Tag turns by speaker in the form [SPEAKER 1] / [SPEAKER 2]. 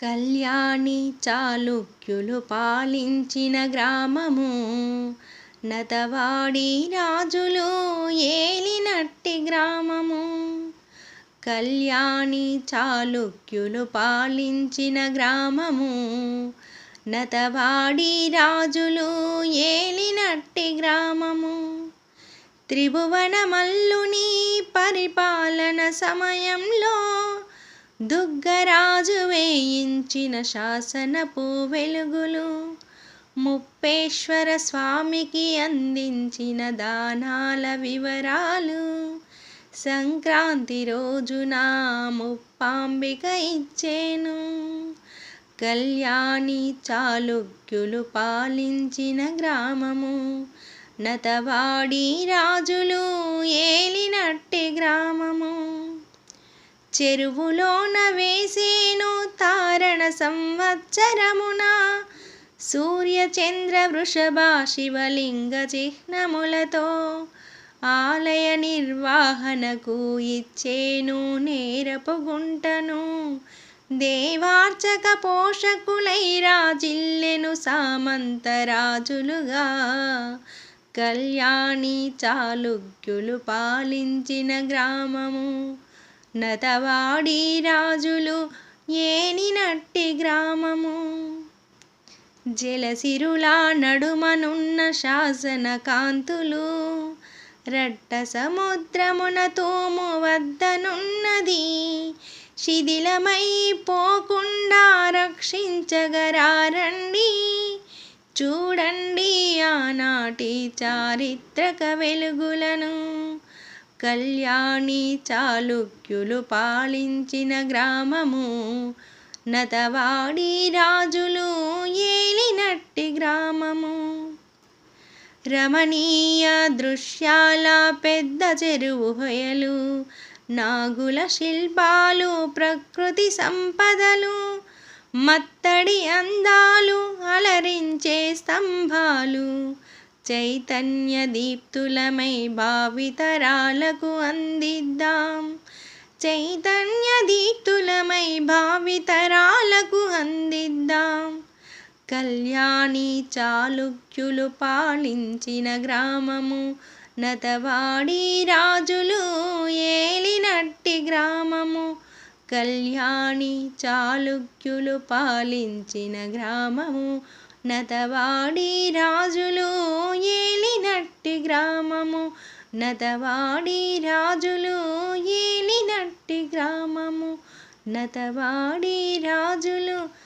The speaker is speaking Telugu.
[SPEAKER 1] కళ్యాణి చాళుక్యులు పాలించిన గ్రామము. నతవాడి రాజులు ఏలినట్టి గ్రామము. కళ్యాణి చాళుక్యులు పాలించిన గ్రామము. నతవాడి రాజులు ఏలినట్టి గ్రామము. త్రిభువన మల్లుని పరిపాలన సమయంలో దుగ్గరాజు వేయించిన శాసనపు వెలుగులు ముప్పేశ్వర స్వామికి అందించిన దానాల వివరాలు. సంక్రాంతి రోజున ముప్పాంబిక ఇచ్చేను. కళ్యాణి చాళుక్యులు పాలించిన గ్రామము నతవాడి రాజులు ఏలినట్టి గ్రామము. చెరువులోన వేసేను తారణ సంవత్సరమున. సూర్యచంద్ర వృషభ శివలింగ చిహ్నములతో ఆలయ నిర్వహణకు ఇచ్చేను నేరపు గుంటను. దేవార్చక పోషకులై రాజిల్లెను సామంతరాజులుగా కళ్యాణి చాళుక్యులు పాలించిన గ్రామము నతవాడి రాజులు ఏనినట్టి గ్రామము. జలసిరులా నడుమనున్న శాసన కాంతులు రట్ట సముద్రమున తోము వద్దనున్నది. శిథిలమై పోకుండా రక్షించగరారండి. చూడండి ఆనాటి చారిత్రక వెలుగులను. కళ్యాణి చాళుక్యులు పాలించిన గ్రామము. నతవాడి రాజులు ఏలినట్టి గ్రామము. రమణీయ దృశ్యాల పెద్ద చెరువు హొయలు. నాగుల శిల్పాలు ప్రకృతి సంపదలు. మత్తడి అందాలు అలరించే స్తంభాలు. చైతన్య దీప్తులమై భావితరాలకు అందిద్దాం. చైతన్య దీప్తులమై భావితరాలకు అందిద్దాం. కళ్యాణి చాళుక్యులు పాలించిన గ్రామము నతవాడి రాజులు ఏలినట్టి గ్రామము. కళ్యాణి చాళుక్యులు పాలించిన గ్రామము నతవాడి రాజులు ఏలినట్టి గ్రామము. నతవాడి రాజులు ఏలినట్టి గ్రామము. నతవాడి రాజులు